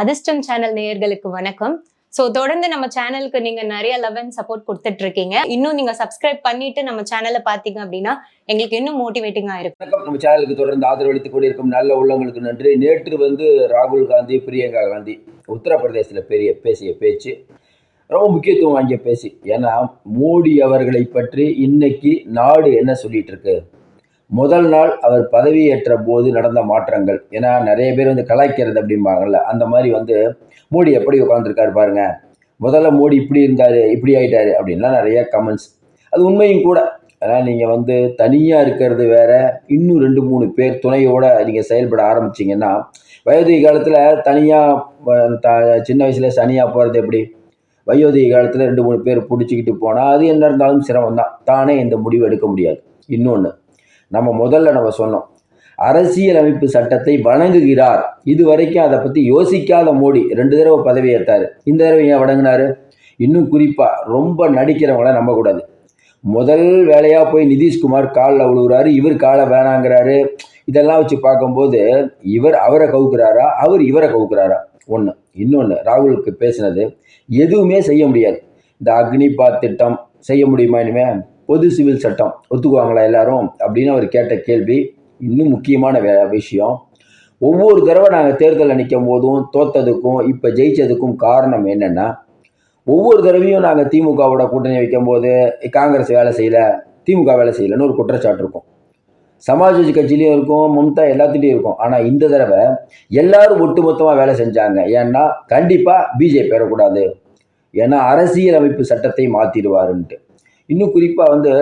அதிர்ஷ்டம் சேனல் நேயர்களுக்கு வணக்கம். ஸோ தொடர்ந்து நம்ம சேனலுக்கு நீங்க நிறைய லவ் அண்ட் சப்போர்ட் கொடுத்துட்டு இருக்கீங்க இன்னும் நீங்க சப்ஸ்கிரைப் பண்ணிட்டு நம்ம சேனலை பாத்தீங்க அப்படின்னா எங்களுக்கு இன்னும் மோட்டிவேட்டிங்கா இருக்கும். நம்ம சேனலுக்கு தொடர்ந்து ஆதரவளித்துக் கொண்டிருக்கும் நல்ல உள்ளங்களுக்கு நன்றி. நேற்று வந்து ராகுல் காந்தி பிரியங்கா காந்தி உத்தரப்பிரதேசத்தில் பெரிய பேசிய பேச்சு ரொம்ப முக்கியத்துவம் வாங்கிய பேச்சு. ஏன்னா மோடி அவர்களை பற்றி இன்னைக்கு நாடு என்ன சொல்லிட்டு இருக்கு முதல் நாள் அவர் பதவியேற்ற போது நடந்த மாற்றங்கள். ஏன்னா நிறைய பேர் வந்து கலாய்க்கிறது அப்படிம்பாங்கல்ல அந்த மாதிரி வந்து மோடி எப்படி உட்காந்துருக்காரு பாருங்க. முதல்ல மோடி இப்படி இருந்தார் இப்படி ஆயிட்டாரு அப்படின்லாம் நிறைய கமெண்ட்ஸ் அது உண்மையும் கூட. ஆனால் நீங்கள் வந்து தனியாக இருக்கிறது வேற இன்னும் ரெண்டு மூணு பேர் துணையோட நீங்கள் செயல்பட ஆரம்பிச்சிங்கன்னா வயோதிக காலத்தில் தனியாக சின்ன வயசில் தனியாக போகிறது எப்படி? வயோதிக காலத்தில் ரெண்டு மூணு பேர் பிடிச்சிக்கிட்டு போனால் அது என்ன இருந்தாலும் சிரமம் தான் தானே இந்த முடிவு எடுக்க முடியாது. இன்னொன்று நம்ம முதல்ல நம்ம சொன்னோம். அரசியலமைப்பு சட்டத்தை வணங்குகிறார். இது வரைக்கும் அதை பற்றி யோசிக்காத மோடி ரெண்டு தடவை பதவி ஏற்றாரு இந்த தடவை ஏன் வணங்கினாரு? இன்னும் குறிப்பாக ரொம்ப நடிக்கிறவங்கள நம்பக்கூடாது. முதல் வேலையாக போய் நிதிஷ்குமார் காலில் விழுகிறாரு இவர் காலை வேணாங்கிறாரு. இதெல்லாம் வச்சு பார்க்கும்போது இவர் அவரை கவுக்குறாரா? அவர் இவரை கவுக்குறாரா? ஒன்று இன்னொன்று ராகுலுக்கு பேசினது எதுவுமே செய்ய முடியாது. இந்த அக்னிபாத் திட்டம் செய்ய முடியுமா இனிமே? பொது சிவில் சட்டம் ஒத்துக்குவாங்களா எல்லாரும் அப்படின்னு அவர் கேட்ட கேள்வி இன்னும் முக்கியமான வே விஷயம். ஒவ்வொரு தடவை நாங்கள் தேர்தலில் நிற்கும் போதும் தோத்ததுக்கும் இப்போ ஜெயிச்சதுக்கும் காரணம் என்னென்னா ஒவ்வொரு தடவையும் நாங்கள் திமுகவோட கூட்டணி வைக்கும் போது காங்கிரஸ் வேலை செய்யலை திமுக வேலை செய்யலைன்னு ஒரு குற்றச்சாட்டு இருக்கும். சமாஜ்வாதி கட்சியிலையும் இருக்கும் மம்தா எல்லாத்துலேயும் இருக்கும். ஆனால் இந்த தடவை எல்லாரும் ஒட்டுமொத்தமாக வேலை செஞ்சாங்க. ஏன்னா கண்டிப்பாக பிஜேபி பெறக்கூடாது ஏன்னா அரசியலமைப்பு சட்டத்தை மாற்றிடுவாருன்ட்டு இன்னும் குறிப்பாக வந்து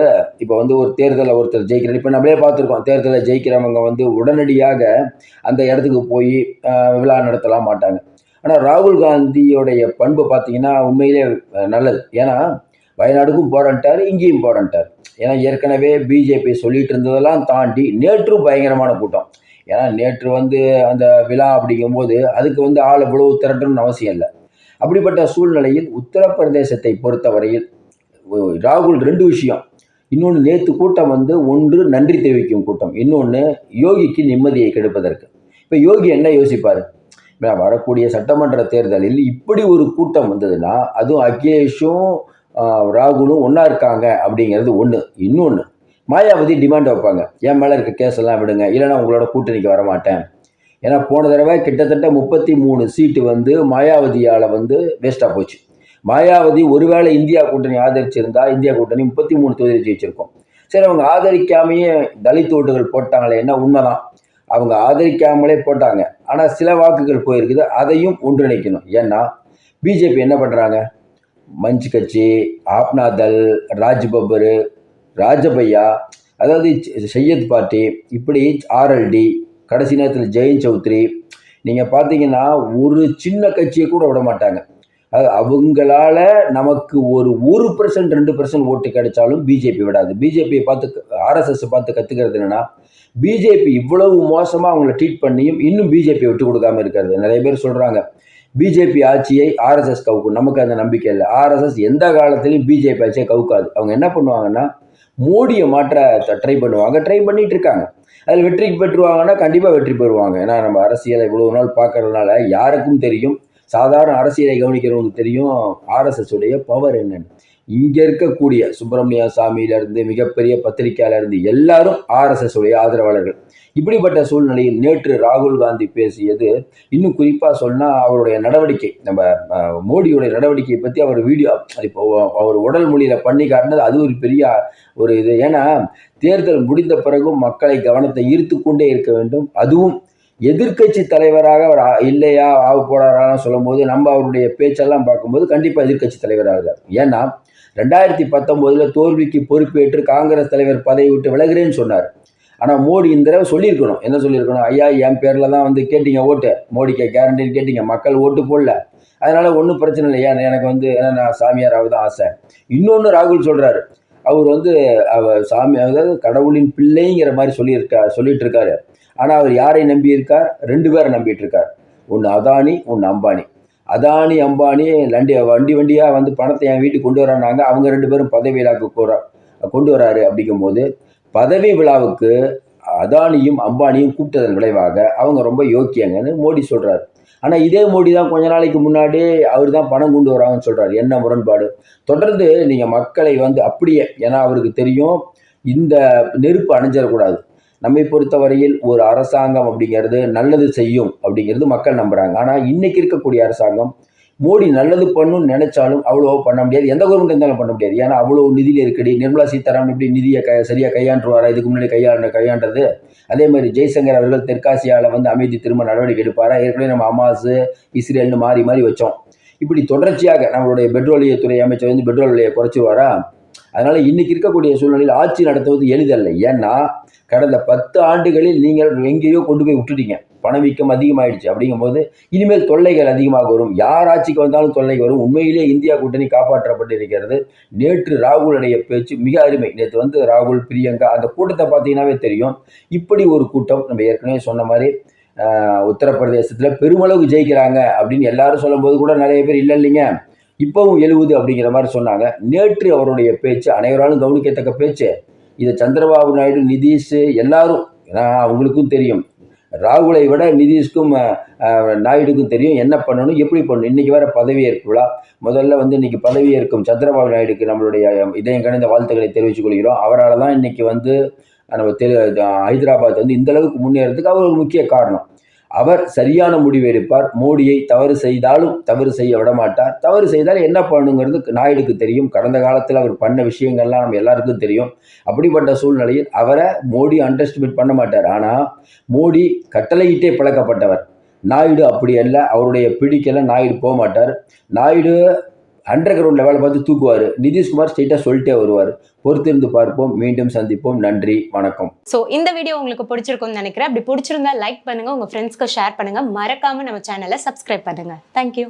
இப்போ வந்து ஒரு தேர்தலில் ஒருத்தர் ஜெயிக்கிறார். இப்போ நம்மளே பார்த்துருக்கோம் தேர்தலில் ஜெயிக்கிறவங்க வந்து உடனடியாக அந்த இடத்துக்கு போய் விழா நடத்தலாம் மாட்டாங்க. ஆனால் ராகுல் காந்தியோடைய பண்பு பார்த்தீங்கன்னா உண்மையிலே நல்லது. ஏன்னா வயநாடுக்கும் போராட்டார் இங்கேயும் போராட்டார் ஏன்னா ஏற்கனவே பிஜேபி சொல்லிட்டு இருந்ததெல்லாம் தாண்டி நேற்றும் பயங்கரமான கூட்டம். ஏன்னா நேற்று வந்து அந்த விழா அப்படிங்கும்போது அதுக்கு வந்து ஆள் இவ்வளவு திரட்டணும்னு அவசியம் இல்லை. அப்படிப்பட்ட சூழ்நிலையில் உத்தரப்பிரதேசத்தை பொறுத்தவரையில் ராகுல் ரெண்டு விஷயம். இன்னொன்று நேற்று கூட்டம் வந்து ஒன்று நன்றி தெரிவிக்கும் கூட்டம். இன்னொன்று யோகிக்கு நிம்மதியை கெடுப்பதற்கு. இப்போ யோகி என்ன யோசிப்பார்? வரக்கூடிய சட்டமன்ற தேர்தலில் இப்படி ஒரு கூட்டம் வந்ததுன்னா அதுவும் அகிலேஷும் ராகுலும் ஒன்றா இருக்காங்க அப்படிங்கிறது ஒன்று இன்னொன்று மாயாவதி டிமாண்ட் வைப்பாங்க. என் மேலே இருக்க கேஸ் எல்லாம் விடுங்க. இல்லைன்னா உங்களோட கூட்டணிக்கு வரமாட்டேன். ஏன்னா போன தடவை கிட்டத்தட்ட முப்பத்தி மூணு சீட்டு வந்து மாயாவதியால் வந்து வேஸ்ட்டாக போச்சு. மாயாவதி ஒருவேளை இந்தியா கூட்டணி ஆதரிச்சிருந்தா இந்தியா கூட்டணி முப்பத்தி மூணு தொகுதி ஜெயிச்சிருக்கும். சரி அவங்க ஆதரிக்காமையே தலித் ஓட்டுகள் போட்டாங்களே என்ன உண்மைதான்? அவங்க ஆதரிக்காமலே போட்டாங்க. ஆனால் சில வாக்குகள் போயிருக்குது அதையும் ஒன்றிணைக்கணும். ஏன்னா பிஜேபி என்ன பண்ணுறாங்க மஞ்சு கட்சி ஆப்னாதல் ராஜ்பப்பரு ராஜபையா அதாவது செய்யத் சையத் பார்ட்டி இப்படி ஆர்எல்டி கடைசி நேரத்தில் ஜெயின் சௌத்ரி நீங்கள் பார்த்தீங்கன்னா ஒரு சின்ன கட்சியை கூட விட மாட்டாங்க. அவங்களால நமக்கு ஒரு ஒரு பர்சன்ட் ரெண்டு பர்சன்ட் ஓட்டு கிடைச்சாலும் பிஜேபி விடாது. பிஜேபியை பார்த்து ஆர்எஸ்எஸ் பார்த்து கற்றுக்கிறது என்னன்னா பிஜேபி இவ்வளவு மோசமாக அவங்கள ட்ரீட் பண்ணியும் இன்னும் பிஜேபி விட்டு கொடுக்காம இருக்கிறது. நிறைய பேர் சொல்கிறாங்க பிஜேபி ஆட்சியை ஆர்எஸ்எஸ் கவுக்கும். நமக்கு அந்த நம்பிக்கை இல்லை. ஆர்எஸ்எஸ் எந்த காலத்துலையும் பிஜேபி ஆட்சியை கவுக்காது. அவங்க என்ன பண்ணுவாங்கன்னா மோடியை மாற்ற ட்ரை பண்ணுவாங்க. ட்ரை பண்ணிட்டு இருக்காங்க. அதில் வெற்றி பெற்றுவாங்கன்னா கண்டிப்பாக வெற்றி பெறுவாங்க. ஏன்னா நம்ம அரசியலை இவ்வளவு நாள் பார்க்கறதுனால யாருக்கும் தெரியும். சாதாரண அரசியலை கவனிக்கிறவங்களுக்கு தெரியும் ஆர்எஸ்எஸ் உடைய பவர் என்னன்னு. இங்கே இருக்கக்கூடிய சுப்பிரமணிய சாமியிலேருந்து மிகப்பெரிய பத்திரிக்கையாளர் எல்லாரும் ஆர்எஸ்எஸ் உடைய ஆதரவாளர்கள். இப்படிப்பட்ட சூழ்நிலையில் நேற்று ராகுல் காந்தி பேசியது இன்னும் குறிப்பாக சொன்னால் அவருடைய நடவடிக்கை நம்ம மோடியுடைய நடவடிக்கையை பற்றி அவர் வீடியோ இப்போ அவர் உடல் மொழியில் பண்ணி காட்டினது அது ஒரு பெரிய ஒரு இது. ஏன்னா தேர்தல் முடிந்த பிறகும் மக்களை கவனத்தை ஈர்த்து கொண்டே இருக்க வேண்டும். அதுவும் எதிர்க்கட்சி தலைவராக அவர் இல்லையா ஆக போறாரான்னு சொல்லும்போது நம்ம அவருடைய பேச்செல்லாம் பார்க்கும்போது கண்டிப்பாக எதிர்க்கட்சி தலைவராகிறார். ஏன்னா ரெண்டாயிரத்தி பத்தொம்போதில் தோல்விக்கு பொறுப்பேற்று காங்கிரஸ் தலைவர் பதவி விட்டு விலகுறேன்னு சொன்னார். ஆனால் மோடி இந்த தடவை சொல்லியிருக்கணும். என்ன சொல்லியிருக்கணும்? ஐயா என் பேரில் தான் வந்து கேட்டீங்க ஓட்டு. மோடிக்கு கேரண்டின்னு கேட்டீங்க. மக்கள் ஓட்டு போடல. அதனால் ஒன்றும் பிரச்சனை இல்லை. ஏன் எனக்கு வந்து ஏன்னா நான் சாமியாராக தான் ஆசை. இன்னொன்று ராகுல் சொல்கிறாரு அவர் வந்து அவர் சாமி அதாவது கடவுளின் பிள்ளைங்கிற மாதிரி சொல்லியிருக்கா சொல்லிட்டு இருக்காரு. ஆனால் அவர் யாரை நம்பி இருக்கார் ரெண்டு பேரை நம்பிட்டு இருக்கார் ஒன்று அதானி ஒன்று அம்பானி. அதானி அம்பானி லண்டி வண்டி வண்டியாக வந்து பணத்தை என் வீட்டுக்கு கொண்டு வரானாங்க அவங்க ரெண்டு பேரும் பதவி விழாவுக்கு போகிறா கொண்டு வராரு அப்படிங்கும்போது பதவி விழாவுக்கு அதானியும் அம்பானியும் கூப்பிட்டதன் விளைவாக அவங்க ரொம்ப யோக்கியங்கன்னு மோடி சொல்கிறார் ஆனால் இதே மோடி தான் கொஞ்ச நாளைக்கு முன்னாடி அவர் தான் பணம் கொண்டு வராங்கன்னு சொல்கிறார் என்ன முரண்பாடு? தொடர்ந்து நீங்கள் மக்களை வந்து அப்படியே ஏன்னா அவருக்கு தெரியும் இந்த நெருப்பு அணைஞ்சிடக்கூடாது. நம்மை பொறுத்தவரையில் ஒரு அரசாங்கம் அப்படிங்கிறது நல்லது செய்யும் அப்படிங்கிறது மக்கள் நம்புகிறாங்க ஆனால் இன்றைக்கி இருக்கக்கூடிய அரசாங்கம் மோடி நல்லது பண்ணணும்னு நினைச்சாலும் அவ்வளோ பண்ண முடியாது. எந்த கவர்மெண்ட் இருந்தாலும் பண்ண முடியாது. ஏன்னா அவ்வளோ நிதி இருக்கடி. நிர்மலா சீதாராமன் எப்படி நிதியை க சரியாக கையாண்டுருவாரா? இதுக்கு முன்னாடி கையாண்ட கையாண்டது. அதே மாதிரி ஜெய்சங்கர் அவர்கள் தெற்காசியாவில் வந்து அமைதி திரும்ப நடவடிக்கை எடுப்பாரா? ஏற்கனவே நம்ம அமாஸ் இஸ்ரேல்னு மாறி மாறி வச்சோம். இப்படி தொடர்ச்சியாக நம்மளுடைய பெட்ரோலியத்துறை அமைச்சர் வந்து பெட்ரோல் விலையை குறைச்சிருவாரா? அதனால் இன்றைக்கி இருக்கக்கூடிய சூழ்நிலையில் ஆட்சி நடத்துவது எளிதல்ல. ஏன்னா கடந்த பத்து ஆண்டுகளில் நீங்கள் எங்கேயோ கொண்டு போய் விட்டுட்டீங்க. பணவீக்கம் அதிகமாயிடுச்சு. அப்படிங்கும்போது இனிமேல் தொல்லைகள் அதிகமாக வரும். யார் ஆட்சிக்கு வந்தாலும் தொல்லை வரும். உண்மையிலே இந்தியா கூட்டணி காப்பாற்றப்பட்டு இருக்கிறது. நேற்று ராகுலுடைய பேச்சு மிக அருமை. நேற்று வந்து ராகுல் பிரியங்கா அந்த கூட்டத்தை பார்த்தீங்கன்னாவே தெரியும். இப்படி ஒரு கூட்டம் நம்ம ஏற்கனவே சொன்ன மாதிரி உத்தரப்பிரதேசத்தில் பெருமளவுக்கு ஜெயிக்கிறாங்க அப்படின்னு எல்லாரும் சொல்லும்போது கூட நிறைய பேர் இல்லை இல்லைங்க இப்போவும் எழுவது அப்படிங்கிற மாதிரி சொன்னாங்க. நேற்று அவருடைய பேச்சு அனைவராலும் கவனிக்கத்தக்க பேச்சு இதை சந்திரபாபு நாயுடு நிதிஷ் எல்லாரும் ஏன்னா அவங்களுக்கும் தெரியும். ராகுலை விட நிதிஷ்க்கும் நாயுடுக்கும் தெரியும் என்ன பண்ணணும் எப்படி பண்ணணும். இன்றைக்கி வேறு பதவியேற்பு விழா. முதல்ல வந்து இன்னைக்கு பதவியேற்கும் சந்திரபாபு நாயுடுக்கு நம்மளுடைய இதயம் கணிந்த வாழ்த்துக்களை தெரிவித்துக் கொள்கிறோம். அவரால் தான் இன்னைக்கு வந்து நம்ம தெரு ஹைதராபாத் வந்து இந்த அளவுக்கு முன்னேறதுக்கு அவர் ஒரு முக்கிய காரணம். அவர் சரியான முடிவு எடுப்பார். மோடியை தவறு செய்தாலும் தவறு செய்ய விட மாட்டார் தவறு செய்தால் என்ன பண்ணணுங்கிறது நாயுடுக்கு தெரியும். கடந்த காலத்தில் அவர் பண்ண விஷயங்கள்லாம் நம்ம எல்லாருக்கும் தெரியும். அப்படிப்பட்ட சூழ்நிலையில் அவரை மோடி அண்டர்ஸ்டிமேட் பண்ண மாட்டார். ஆனால் மோடி கட்டளையிட்டே பழக்கப்பட்டவர் நாயுடு அப்படி அல்ல. அவருடைய பிடிக்கல நாயுடு போக மாட்டார் நாயுடு அண்டர் கிரவுண்ட் லெவலை பார்த்து தூக்குவார். நிதிஷ்குமார் ஸ்ட்ரெயிட்டாக சொல்லிட்டே வருவார். பொறுத்திருந்து பார்ப்போம். மீண்டும் சந்திப்போம். நன்றி. வணக்கம். ஸோ இந்த வீடியோ உங்களுக்கு பிடிச்சிருக்கும்னு நினைக்கிறேன். அப்படி பிடிச்சிருந்தா லைக் பண்ணுங்க. உங்கள் ஃப்ரெண்ட்ஸ்க்கு ஷேர் பண்ணுங்கள் மறக்காம நம்ம சேனலை சப்ஸ்கிரைப் பண்ணுங்க. தேங்க்யூ